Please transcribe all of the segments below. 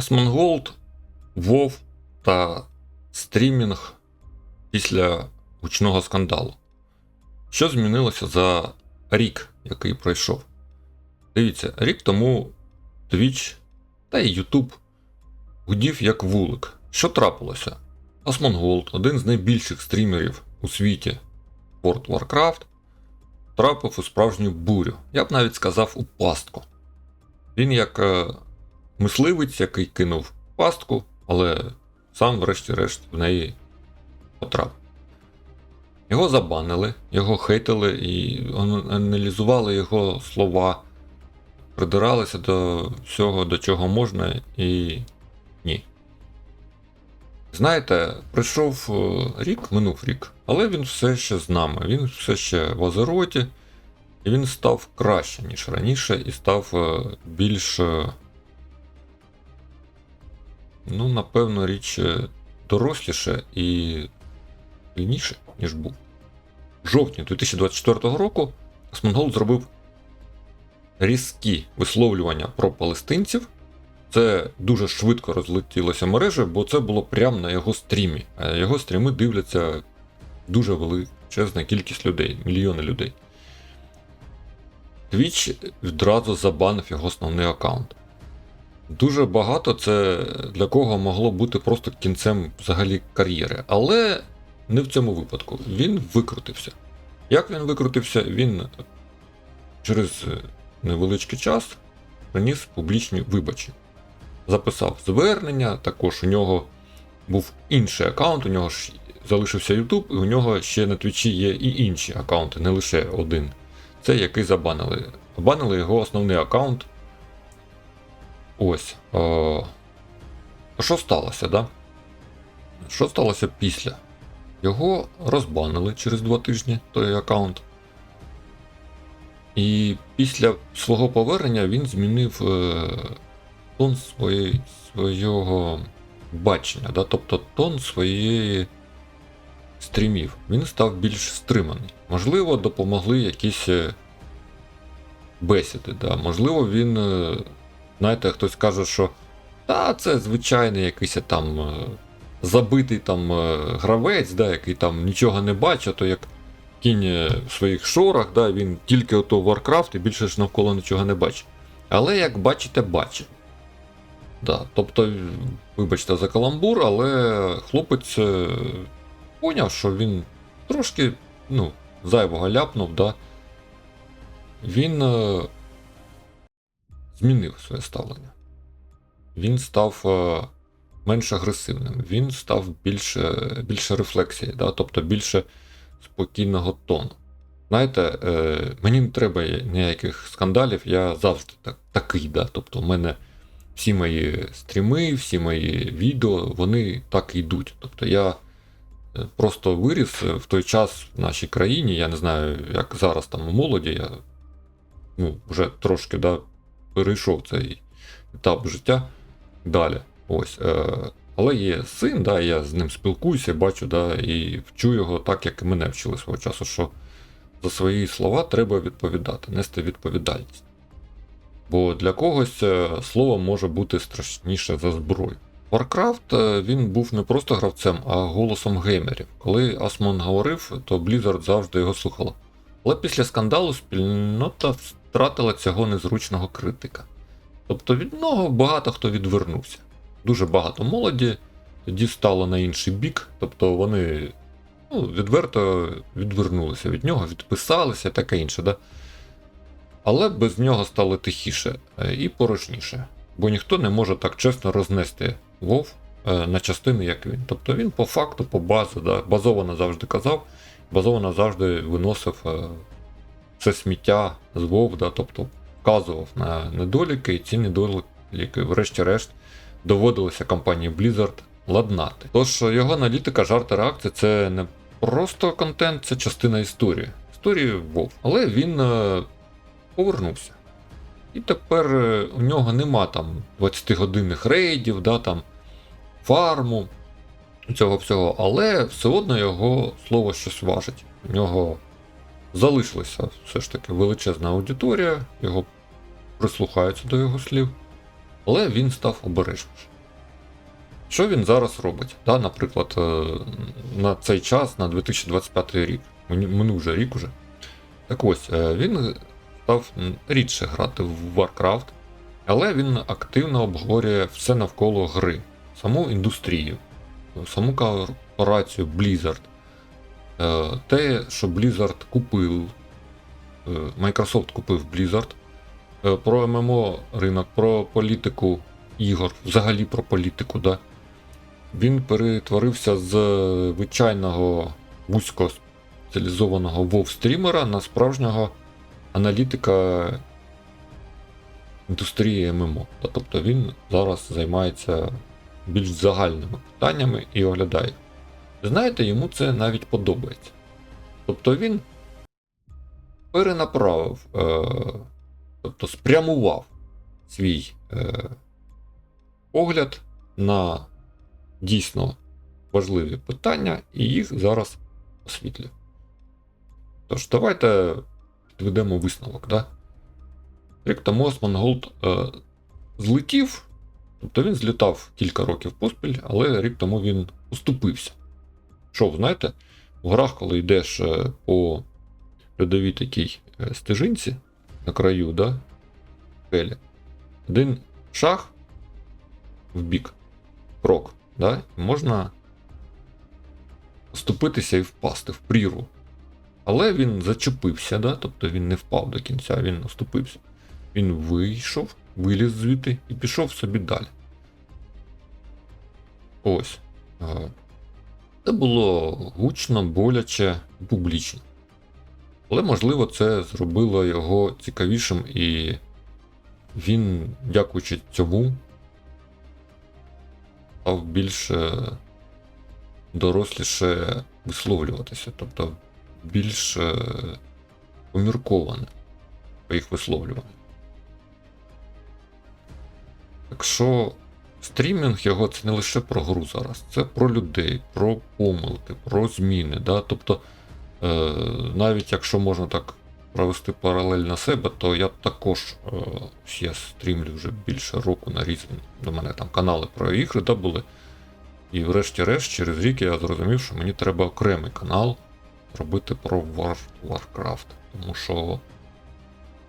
Asmongold, WoW та стрімінг після гучного скандалу. Що змінилося за рік, який пройшов? Дивіться, рік тому Twitch та й YouTube гудів як вулик. Що трапилося? Asmongold, один з найбільших стрімерів у світі World Warcraft, трапив у справжню бурю. Я б навіть сказав у пастку. Він як е, мисливець, який кинув пастку, але сам, врешті-решт, в неї потрапив. Його забанили, його хейтили і аналізували його слова, придиралися до всього, до чого можна, і ні. Знаєте, пройшов е, рік, минув рік, але він все ще з нами, він все ще в Азероті, і він став краще, ніж раніше, і став е, більш, е, ну, напевно, річ е, доросліше і вільніше, ніж був. В жовтні 2024 року Осмонгол зробив різкі висловлювання про палестинців. Це дуже швидко розлетілося мережі, бо це було прямо на його стрімі. А його стріми дивляться дуже величезна кількість людей, мільйони людей. Twitch відразу забанив його основний аккаунт. Дуже багато це для кого могло бути просто кінцем взагалі кар'єри. Але не в цьому випадку. Він викрутився. Як він викрутився, він через невеличкий час приніс публічні вибачі. Записав звернення, також у нього був інший аккаунт, у нього ж залишився YouTube, і у нього ще на Твічі є і інші аккаунти, не лише один. Це який забанили. Забанили його основний аккаунт. Ось. О... Що сталося, да? Що сталося після? Його розбанили через два тижні той аккаунт. І після свого повернення він змінив е, тон своєї, свого бачення, да? тобто тон своєї стрімів. Він став більш стриманий. Можливо, допомогли якісь е, бесіди. Да? Можливо, він, е, знаєте, хтось каже, що та це звичайний якийсь там е, забитий там е, гравець, да, який там нічого не бачить, то як кінь е, в своїх шорах, да, він тільки ото Warcraft і більше ж навколо нічого не бачить. Але як бачите, бачить. Да, тобто, вибачте за каламбур, але хлопець поняв, що він трошки ну, зайвого ляпнув, да. він змінив своє ставлення. Він став е, менш агресивним, він став більше, більше рефлексії, да, тобто більше спокійного тону. Знаєте, е, мені не треба ніяких скандалів, я завжди так, такий. Да, тобто, в мене всі мої стріми, всі мої відео, вони так йдуть. Тобто я е, просто виріс в той час в нашій країні, я не знаю, як зараз там у молоді, я ну, вже трошки да, перейшов цей етап життя далі. Ось. Е, але є син, да, я з ним спілкуюся, бачу, да, і вчу його так, як і мене вчили свого часу, що за свої слова треба відповідати, нести відповідальність. Бо для когось е, слово може бути страшніше за зброю. Warcraft е, він був не просто гравцем, а голосом геймерів. Коли Асмон говорив, то Blizzard завжди його слухала. Але після скандалу спільнота втратила цього незручного критика. Тобто від нього багато хто відвернувся. Дуже багато молоді тоді стало на інший бік, тобто вони ну, відверто відвернулися від нього, відписалися таке інше. Да? Але без нього стало тихіше е, і порожніше. Бо ніхто не може так чесно рознести Вов е, на частини, як він. Тобто він по факту, по базі, да, базовано завжди казав, базовано завжди виносив е, все сміття з Вов, да, тобто вказував на недоліки, і ці недоліки, врешті-решт, доводилося компанії Blizzard ладнати. Тож його аналітика, жарти реакції це не просто контент, це частина історії. Історії Вов. Але він е, повернувся. І тепер е, у нього нема там 20-годинних рейдів, да, там, фарму, цього всього, але все одно його слово щось важить. У нього залишилася все ж таки величезна аудиторія, його прислухаються до його слів. але він став обережніше. Що він зараз робить? Да, наприклад, е, на цей час, на 2025 рік, минув вже рік уже. Так ось, е, він став рідше грати в Warcraft, але він активно обговорює все навколо гри, саму індустрію, саму корпорацію Blizzard. Е, Те, що Blizzard купив, е, Microsoft купив Blizzard, е, про ММО ринок, про політику ігор, взагалі про політику. Да? Він перетворився з звичайного вузько спеціалізованого вов-стрімера на справжнього аналітика індустрії ММО. Тобто він зараз займається більш загальними питаннями і оглядає. Знаєте, йому це навіть подобається. Тобто він перенаправив, е, тобто спрямував свій е, погляд на дійсно важливі питання і їх зараз освітлює. Тож, давайте підведемо висновок. Да? Рік тому Осман Голд е, злетів, тобто він злітав кілька років поспіль, але рік тому він уступився. Що, знаєте, в грах, коли йдеш е, по льодовій такій е, стежинці на краю, да, скелі, один шаг в бік, крок, да, можна оступитися і впасти в прірву. Але він зачепився, да? тобто він не впав до кінця, він оступився. Він вийшов, виліз звідти і пішов собі далі. Ось. Це було гучно, боляче, публічно. Але, можливо, це зробило його цікавішим, і він, дякуючи цьому, став більш доросліше висловлюватися, тобто більш е, помірковане по їх висловлюванню. Так що стрімінг його це не лише про гру зараз, це про людей, про помилки, про зміни. Да? Тобто, е, навіть якщо можна так провести паралель на себе, то я також е, я стрімлю вже більше року на різні. До мене там канали про ігри да, були. І врешті-решт, через рік я зрозумів, що мені треба окремий канал робити про War, Warcraft. Тому що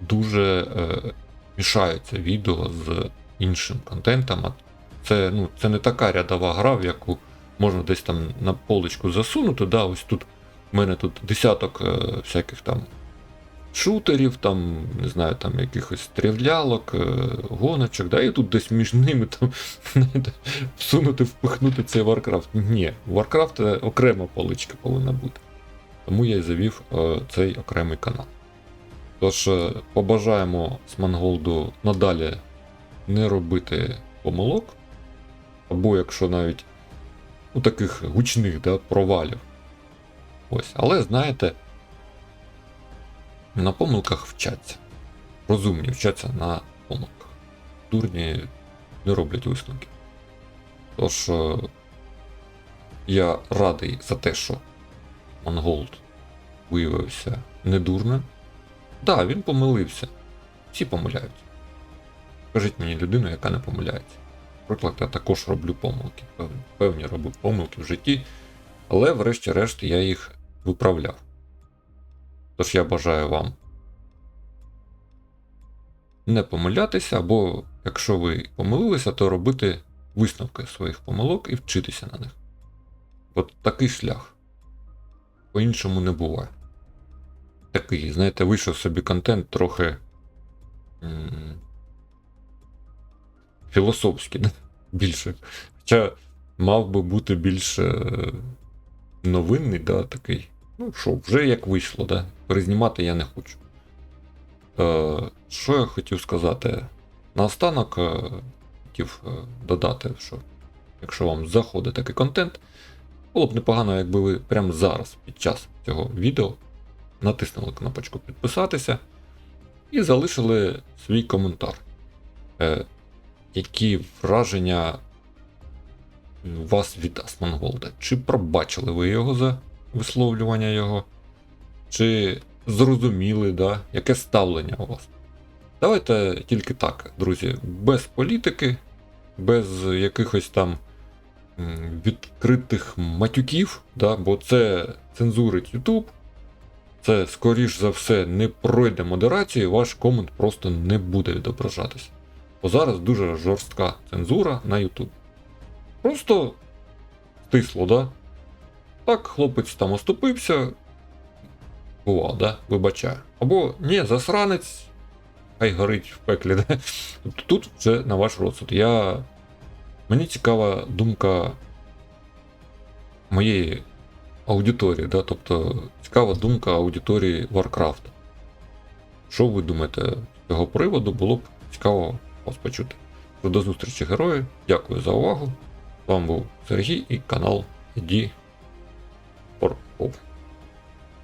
дуже е, мішаються відео з іншим контентом. А це, ну, це не така рядова гра, в яку можна десь там на поличку засунути. Да, Ось тут в мене тут десяток е, всяких там шутерів, там, не знаю, там якихось стрілялок, е, гоночок, да, і тут десь між ними там всунути, впихнути цей Warcraft. Ні, Warcraft е, окрема поличка повинна бути. Тому я і завів е, цей окремий канал. Тож, е, побажаємо Сманголду надалі не робити помилок, або якщо навіть ну, таких гучних да, провалів. Ось. Але знаєте, на помилках вчаться. Розумні вчаться на помилках. Дурні не роблять висновків. Тож, е, я радий за те, що Монголд виявився недурним. Так, да, він помилився. Всі помиляються. Скажіть мені людину, яка не помиляється. Наприклад, я також роблю помилки. Певні, роблю помилки в житті, але врешті-решт я їх виправляв. Тож я бажаю вам не помилятися, або якщо ви помилилися, то робити висновки своїх помилок і вчитися на них. От такий шлях. По-іншому не буває. Такий, знаєте, вийшов собі контент трохи да? більше. Хоча мав би бути більш е- новинний, да, такий. Ну що, вже як вийшло, да? перезнімати я не хочу. Е, що я хотів сказати? Наостанок е, хотів е, додати, що якщо вам заходить такий контент, було б непогано, якби ви прямо зараз, під час цього відео, натиснули кнопочку підписатися і залишили свій коментар. Е, які враження у вас від Асманголда? Чи пробачили ви його за висловлювання його? Чи зрозуміли, да? яке ставлення у вас? Давайте тільки так, друзі, без політики, без якихось там відкритих матюків, да, бо це цензурить YouTube. Це, скоріш за все, не пройде модерацію, ваш комент просто не буде відображатися. Бо зараз дуже жорстка цензура на YouTube. Просто стисло, да? Так, хлопець там оступився. Бува, да? Вибачаю. Або ні, засранець, хай горить в пеклі. Да? Тут вже на ваш розсуд. Я... Мені цікава думка моєї аудиторії, да? тобто цікава думка аудиторії Warcraft. Що ви думаєте з цього приводу? Було б цікаво вас почути. До зустрічі герої. Дякую за увагу. З вами був Сергій і канал Ді Порков.